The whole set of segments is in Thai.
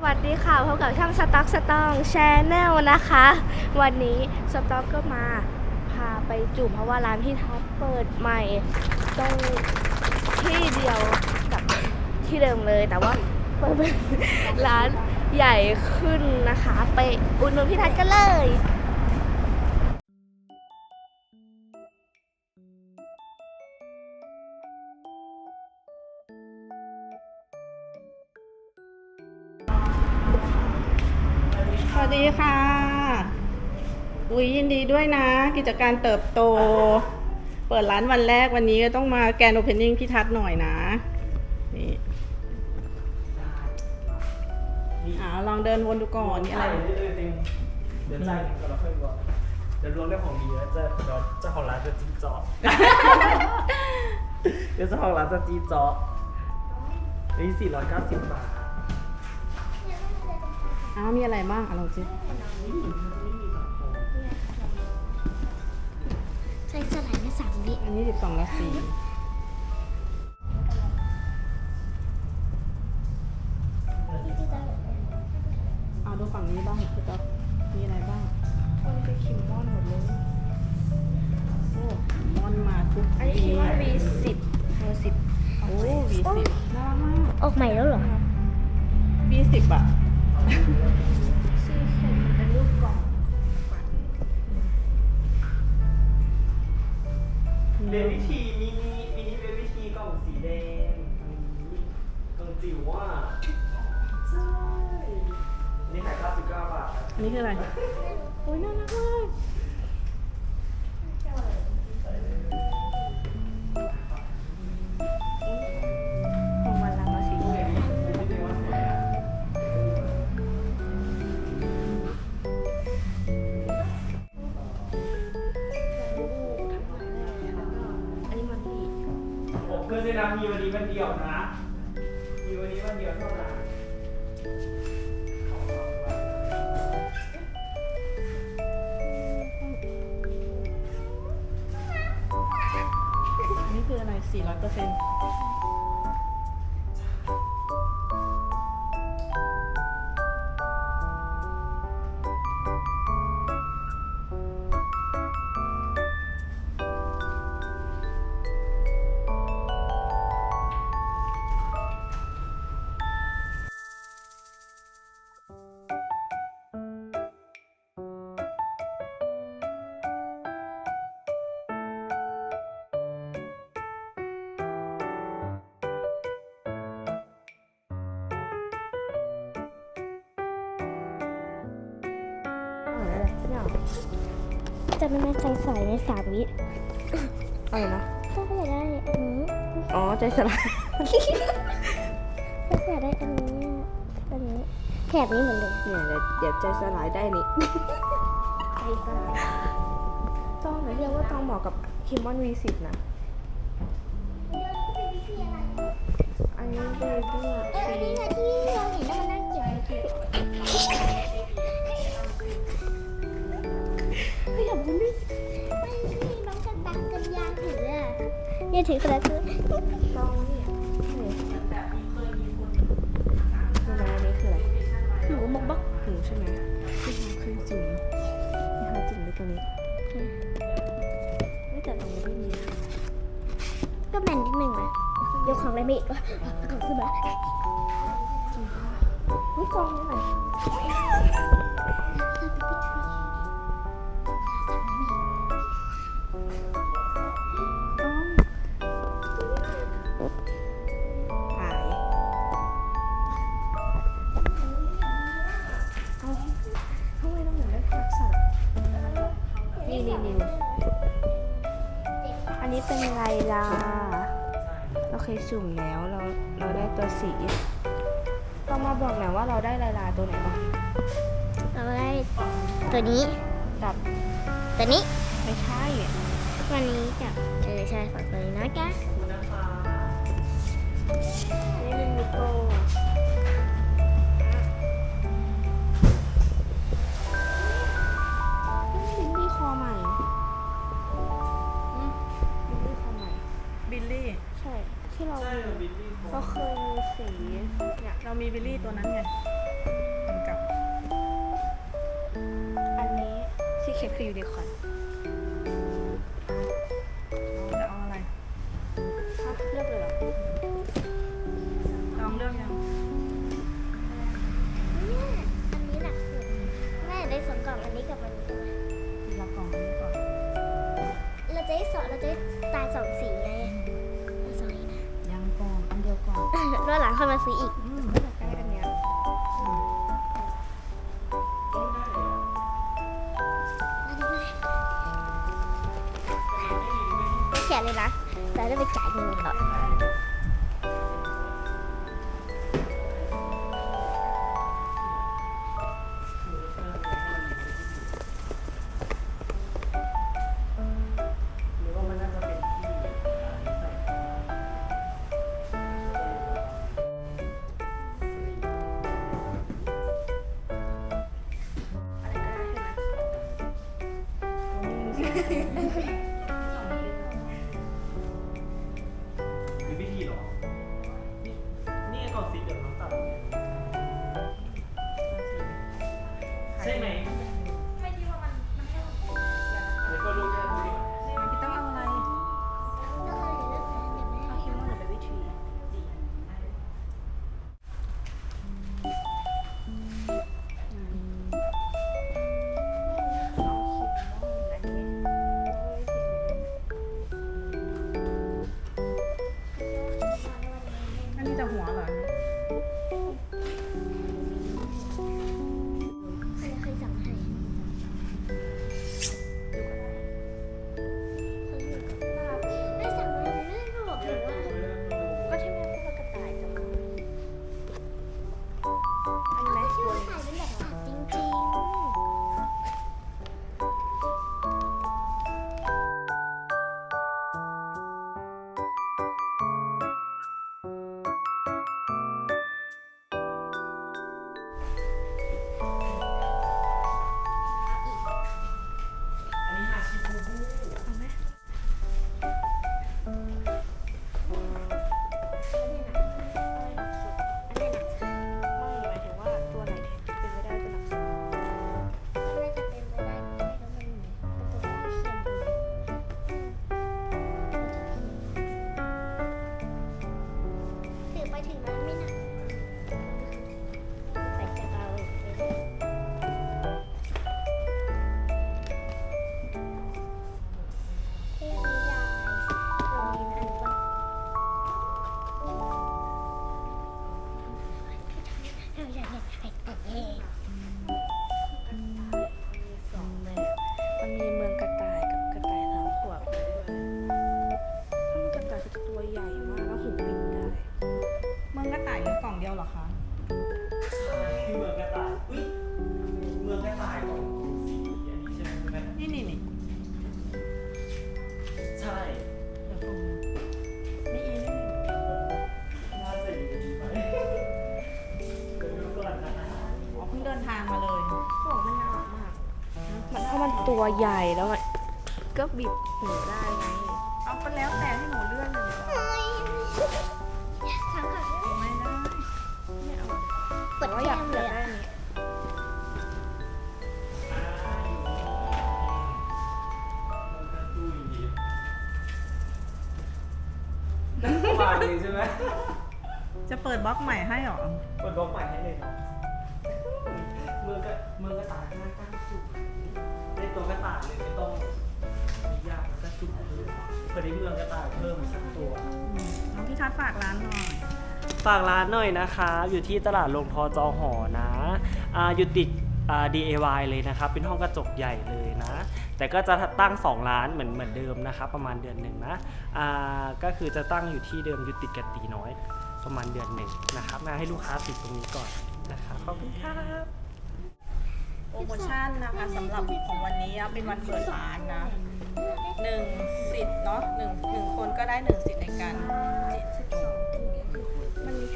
สวัสดีค่ะพบกับช่องสต็อกสตองแชนแนลนะคะ วันนี้สต็อกก็มาพาไปจุ่มเพราะว่าร้านพี่ท็อปเปิดใหม่ตรงที่เดียวกับที่เดิมเลยแต่ว่าเปิดเป็นร้านใหญ่ขึ้นนะคะ ไปอุดหนุนพี่ทัศน์กันเลย วัสดีค่ะ อุ้ยยินดีด้วยนะ กิจการเติบโต เปิดร้านวันแรกวันนี้ก็ต้องมาแกนโอเพนนิ่งพี่ทัศน์หน่อยนะ นี่อ่าลองเดินวนดูก่อนนี่อะไรเดี๋ยวเองเดี๋ยวจ่ายเงินก่อนแล้วค่อยบอกเดี๋ยวรวมได้ของดีแล้วจะเดี๋ยวเจ้าของร้านจะจีจอเดี๋ยวเจ้าของร้านจะจีจอนี่สี่ร้อยเก้าสิบบาท อ้าวมีอะไรบ้างอะลองสิใส่สไลด์ในสามวิอันนี้สิบสองละสี่เอาดูฝั่งนี้บ้างพี่ต๊อกมีอะไรบ้างคนไปคิมมอนหมดเลยโอ้มอนมาทุกอันนี้คิดว่า V10 เบอร์สิบโอ้วีสิบน่ารักมากออกใหม่แล้วเหรอวีสิบอะ ซีเข็มมันเป็นรูปกล่องเบบี้ทีมินิมินิเบบี้ทีกล่องสีแดงกล่องจิ๋วว่าใช่นี่ขาย99บาทนะอันนี้คืออะไร โอ้ยน่ารักมาก เพื่อนด้วยนะมีวันนี้วันเดียวนะ มีวันนี้วันเดียวเท่านั้นขอลองไปอันนี้คืออะไร400เปอร์เซ็นต์ จะไม่แม่ใจใส่ในสามวิอะไรนะก็อยากได้อันนี้อ๋อใจสลายก็อยากได้อันนี้อันนี้แถบนี้เหมือนเลยเนี่ยเดี๋ยวเดี๋ยวใจสลายได้นี่ใจสลายต้องนะเรียกว่าต้องเหมาะกับคิมมอน V10 นะอันนี้เบบี้เอออันนี้ค่ะที่เราเห็นแล้วมันน่าเกลียด เฮ้ยอย่ไม่พี่น้องจะตังกันยางถืออะเนี่ยถือกระคือจ้องนี่คืออะไรอันนี้คืออะไรหมูบอกบอกหูใช่ไหมที่เขาเคยจุ่มที่เขาจุ่มด้วยตัวนี้ไม่แต่ตรงนี้ไม่มีก็แมนนิดนึงนะยกของอะไรไม่อีกวะของขึ้นมาอุ้ยกองนี่ไหน นี่นี่นี่อันนี้เป็นไลลา เราเคยสุ่มแล้วเราเราได้ตัวสีเรามาบอกหน่อยว่าเราได้ไลลาตัวไหนบ้าง เราได้ตัวนี้ดับตัวนี้ ไม่ใช่ วันนี้กับเออใช่ขอตัวนี้นะแกนี่เป็นมิโก ก็คือสีเนี่ยเรามีบิลลี่ตัวนั้นไงกับ อันนี้ที่เค็คือยูนิคอร์ how much we eat. ใหญ่แล้วก็บิดหูได้ไงเอาไปแล้วแต่ให้หนูเลื่อนเลยทั้งขาไม่ได้ไม่เอาปิดอยากเปิดได้นี่นั่งเลใช่ไหมจะเปิดบล็อกใหม่ให้หรอ ฝากร้านหน่อยนะคะ อยู่ที่ตลาดลงทอจอหอนะออยู่ติด DIY เลยนะครับ เป็นห้องกระจกใหญ่เลยนะ แต่ก็จะตั้ง 2 ร้านเหมือนเหมือนเดิมนะครับ ประมาณเดือนหนึ่งนะก็คือจะตั้งอยู่ที่เดิมอยู่ติดกับตีน้อย ประมาณเดือนหนึ่งนะครับมาให้ลูกค้าติดตรงนี้ก่อนนะครับขอบคุณครับโปรโมชั่นนะคะสำหรับของวันนี้เป็นวันเปิดร้านนะหนึ่งสิทธิ์เนาะหนึ่งหนึ่งคนก็ได้หนึ่งสิทธิ์ในการ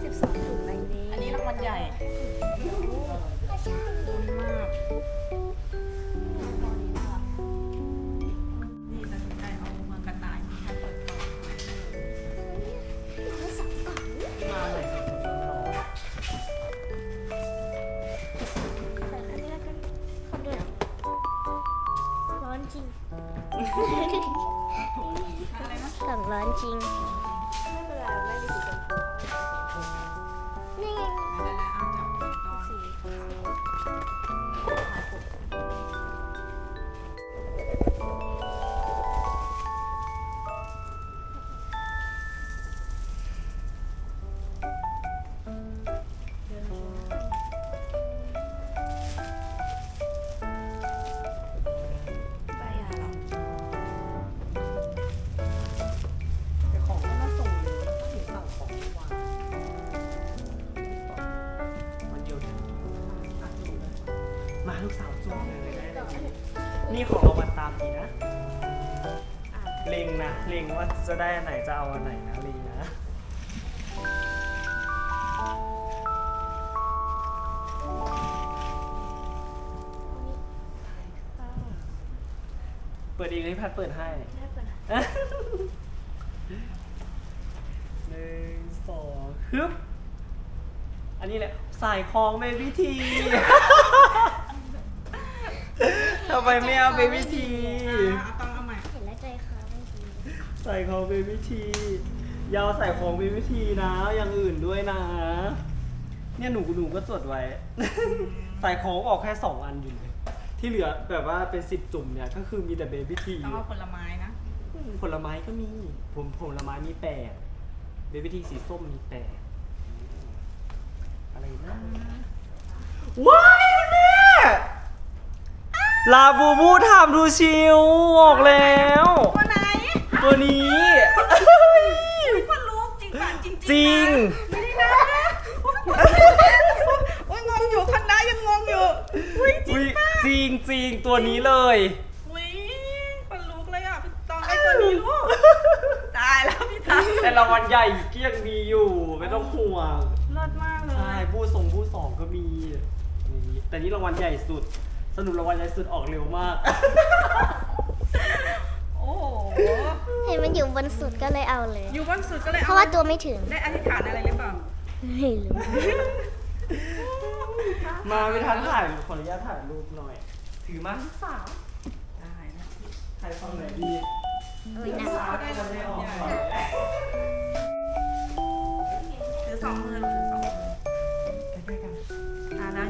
แค่ 12จุดใบนี้ อันนี้รางวัลใหญ่ ตามนี้นะอะเล็งนะเล็งว่าจะได้อันไหนจะเอาอันไหนนะเล็งนะเปิดเองให้พัดเปิดให้ได้เปิดหนึ่งสองฮึบอันนี้แหละสายคล้องเบบี้ที ทำไมไม่เอาเบบี้ทีเอาต้องเอาใหม่เห็นแล้วใจเขาไม่ดีใส่ของเบบี้ทียาวใส่ของเบบี้ทีนะ อย่างอื่นด้วยนะ เนี่ยหนูหนูก็จดไว้ ใส่ของออกแค่สองอันอยู่เลยที่เหลือแบบว่าเป็นสิบจุ่มเนี่ยก็คือมีแต่เบบี้ทีต้องเอาผลไม้นะ ผลไม้ก็มีผมผลไม้มีแปดเบบี้ทีสีส้มมีแปดอะไรนะว้ายคุณแม่ ลาบูบูทำดูชิวออกแล้วตัวไหนตัวนี้คนรู้จริงป่ะจริงจริง ไม่ได้นะโอ้ยงงอยู่คณะยังงงอยู่อุ้ยจริอุ๊งยป่ะจริงจริงตัวนี้เลย อุ้ยคนลุกเลยอะพี่ตองไอ้ตัวนี้ลูกตายแล้วพี่ทัศน์แต่รางวัลใหญ่เกลี้ยงมีอยู่ไม่ต้องห่วงเลิศมากเลใช่ย ผู้ทรงผู้สองก็มีนี่แต่นี่รางวัลใหญ่สุด สนุกรางวัลใหญ่สุดออกเร็วมาก โอ้โหเห็นมันอยู่บนสุดก็เลยเอาเลย อยู่บนสุดก็เลยเพเอาราะว่าตัวไม่ถึงได้อธิษฐานอะไรหรือเปล่า ไม่รู้มาไม่ทันถ่าย ขออนุญาตถ่ายรูปหน่อย ถือมาลูกสาวได้นะถ่ายฟังไหนดีโอ้ยนะสาวได้แล้วไม่ออกก่อนถือสองมือถือส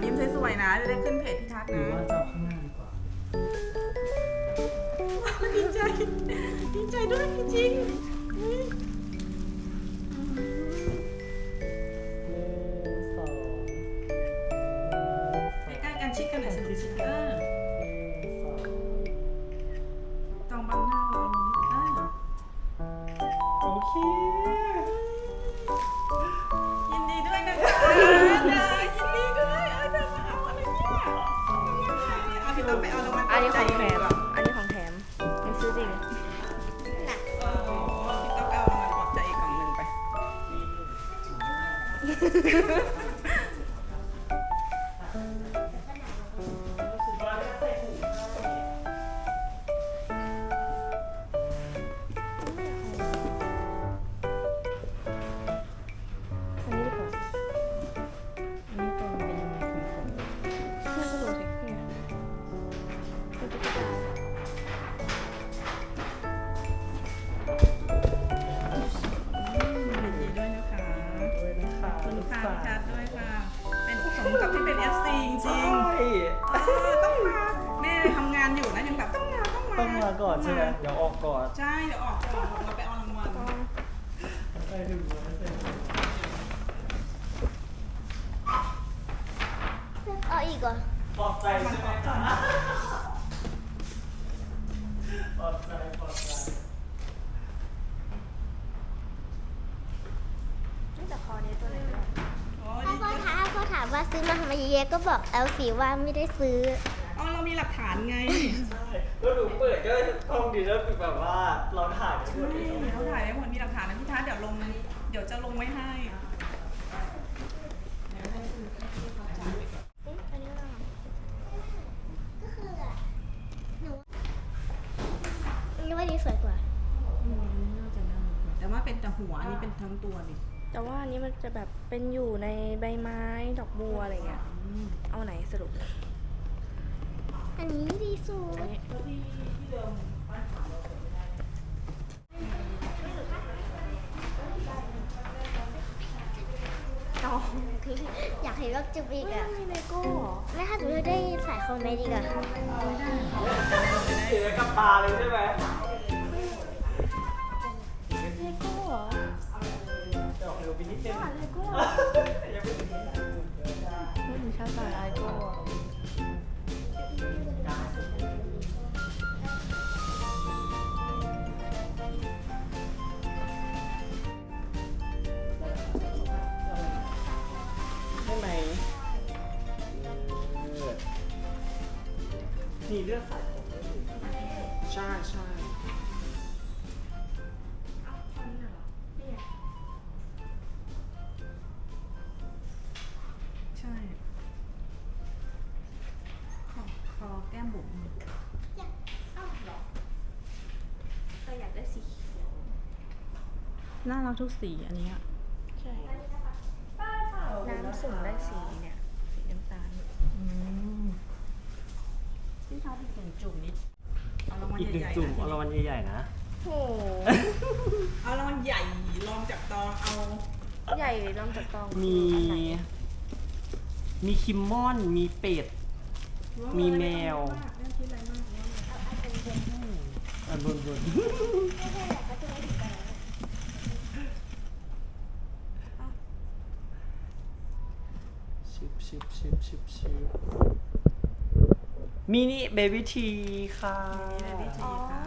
อ่านะยิ้มสวยๆนะ จะได้ขึ้นเพจพี่ทัศน์หรือนะว่าจะเอาข้างหน้าดีกว่า ดีใจ ดีใจด้วยจริงๆอุ๊ยหนึ่งสองใกล้ๆกันชิดกันหน่อยสิชิดๆเใช่ไหมเดี๋ยวออกก่อนใช่ เดี๋ยวออกก่อนเราไปเอารางวัลใส่ถุงมือใส่ถุงมือเอาอีกเหรอปลอบใจใช่ไหมคะปลอบใจปลอบใจนี่แต่คอนี้ตัวไหนด้วยโอ้ยถ้าพ่อถามพ่อถามว่าซื้อมาทำไมเยอะๆก็บอกเอาสีว่าไม่ได้ซื้อ เอาเรามีหลักฐานไงใช่ก็หนูเปิดก็ต้องดีแล้วแบบว่าเราถ่ายไปหมดเลยเขาถ่ายได้หมดมีหลักฐานนะพี่ทัศน์เดี๋ยวลง เดี๋ยวจะลงไว้ให้อันนี้ก็ได้ก็คือหนูนี่ว่าดีสวยกว่า อืมน่าจะได้แต่ว่าเป็นแต่หัวอันนี้เป็นทั้งตัวดิแต่ว่าอันนี้มันจะแบบเป็นอยู่ในใบไม้ดอกบัวอะไรเงี้ย อืมเอาไหนสรุปอันนี้ดีสุด อันนี้ดีสุดตอออยากเห็นรถจูบอีกอะไม่เลโก้ไม่ค่ะหนูจะได้สายคอนไหมดีกว่าถือไว้กับตาเลยใช่ไหมเลโก้หรอจะออกเร็วไปนิดนึงเลโก้ยังไม่ถึงหชอบสายไอโก้ นี่เลือกสายผมได้เลยใช่ใช่ใช่ขอคอแก้มบุ๋มเราอยากได้สีเขียว น่ารักทุกสีอันเนี้ย ใช่น้ำสุ่มได้สีเนี่ย สีน้ำตาล อืมพี่ชอบอีกหนึ่ง จุ่มนิดเอารางวัลอีกหนึ่งใหญ่ๆจุ่มนะเอารางวัลใหญ่ๆนะ โห เอารางวัลใหญ่ลองจากตองเอาใหญ่ลองจากตองมีอันไหนมีคิมมอน มีเป็ด มีแมวเรื่องคิดอะไรมากเรื่องอะไรอะบนบนชิบชิบชิบชิบชิบ มินิเบบี้ทีค่ะนี่เลยพี่จีค่ะ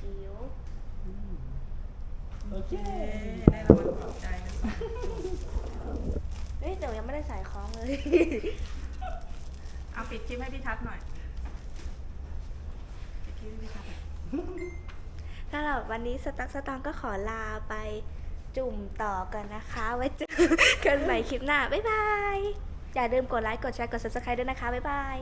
จิ๋วโอเคเย้ได้รางวัลปลอบใจกันสองเฮ้ยแต่ยังไม่ได้ใส่คล้องเลยเอาปิดคลิปให้พี่ทัศน์หน่อยปิดคลิปให้พี่ทัศน์หน่อยสำหรับวันนี้สตั๊กสตางค์ก็ขอลาไปจุ่มต่อกันนะคะ ไว้เจอกันใหม่คลิปหน้า บ๊ายบาย อย่าลืมกดไลค์ กดแชร์ กด subscribe ด้วยนะคะ บ๊ายบาย